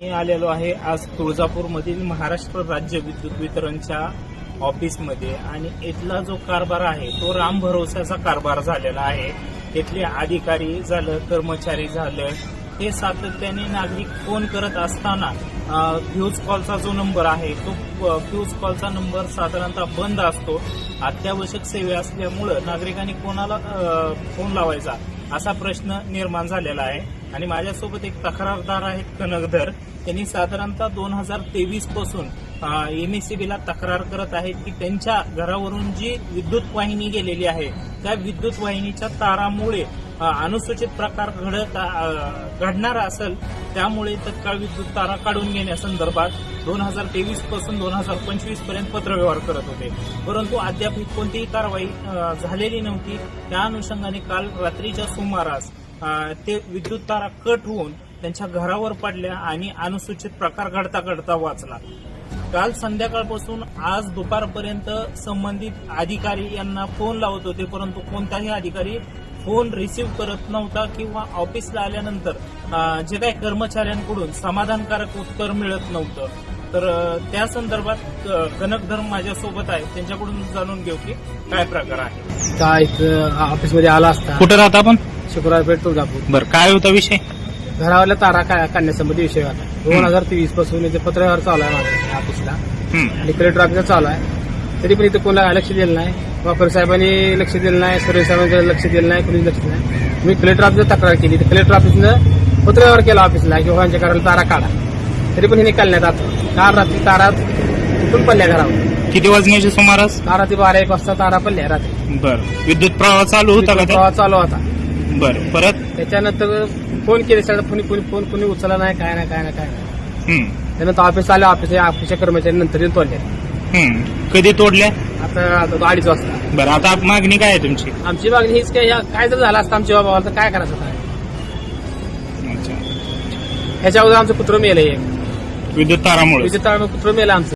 मी आलेलो आहे आज तुळजापूरमधील महाराष्ट्र राज्य विद्युत वितरणच्या ऑफिसमध्ये आणि इथला जो कारभार आहे तो राम भरोसाचा कारभार झालेला आहे. इथले अधिकारी झालं कर्मचारी झालं हे सातत्याने नागरिक फोन करत असताना फ्यूज कॉलचा जो नंबर आहे तो फ्यूज कॉलचा नंबर साधारणतः बंद असतो. अत्यावश्यक सेवे असल्यामुळं नागरिकांनी कोणाला फोन लावायचा असा प्रश्न निर्माण झालेला आहे. आणि माझ्यासोबत एक तक्रारदार आहेत कनकधर. त्यांनी साधारणतः दोन हजार तेवीसपासून एमएससीबीला तक्रार करत आहेत की त्यांच्या घरावरून जी विद्युत वाहिनी गेलेली आहे त्या विद्युत वाहिनीच्या तारामुळे अनुसूचित प्रकार घडत घडणार असेल त्यामुळे तत्काळ विद्युत तारा काढून घेण्यासंदर्भात दोन हजार तेवीसपासून दोन हजार पंचवीसपर्यंत पत्रव्यवहार करत होते. परंतु अद्याप कोणतीही कारवाई झालेली नव्हती. त्या अनुषंगाने काल रात्रीच्या सुमारास ते विद्युत तारा कट होऊन त्यांच्या घरावर पडल्या आणि अनुसूचित प्रकार घडता घडता वाचला. काल संध्याकाळपासून आज दुपारपर्यंत संबंधित अधिकारी यांना फोन लावत होते परंतु कोणताही अधिकारी फोन रिसीव्ह करत नव्हता किंवा ऑफिसला आल्यानंतर जे काही कर्मचाऱ्यांकडून समाधानकारक उत्तर मिळत नव्हतं. तर त्या संदर्भात अ, कनकधर्म माझ्यासोबत आहे त्यांच्याकडून जाणून घेऊ की काय प्रकार आहे. का इथं ऑफिसमध्ये आला असता. कुठं राहता आपण? शुक्रवार पेठ तुळजापूर. बरं काय होता विषय? घरावरल्या तारा का- काढण्यासंबंधी विषय होता. दोन हजार तेवीसपासून इथे पत्रव्यवहार चालू आहे माझ्या ऑफिसला. आणि कलेक्टर ऑफिसला चालू आहे. तरी पण इथं कोणाला लक्ष दिलं नाही. वापर साहेबांनी लक्ष दिलं नाही सुरेश साहेबांनी लक्ष दिलं नाही कोणी लक्ष दिलं नाही. मी कलेक्टर ऑफिसला तक्रार केली. तर कलेक्टर ऑफिसनं पत्रव्यवहार केला ऑफिसला की यांच्या घराला तारा काढा. तरी पण हिने काढण्यात आता काल रात्री तारा तुटून पडल्या घरावर? किती वाजण्याच्या सुमारास? तारा ते बारा एक वाजता तारा पडल्या रात्री. बर. विद्युत प्रवाह चालू होता का प्रवाह चालू होता. बर परत? त्याच्यानंतर फोन केले सगळं फोन कोणी फोन कोणी उचलला नाही काय नाही काय नाही काय नाही. हम्म, त्यानंतर ऑफिस आले ऑफिस ऑफिसच्या कर्मचारी नंतर येऊन तोडले. हम्म. कधी तोडल्या आता आता अडीच वाजता. बरं आता मागणी काय आहे तुमची? आमची मागणी हीच काय ह्या- काय जर झालं असतं आमच्या बाबाला तर काय करायचं अच्छा. ह्याच्या अगोदर आमचं कुत्र मेलं एक विद्युत तारामुळे. विद्युत कुत्र मेलं आमचं.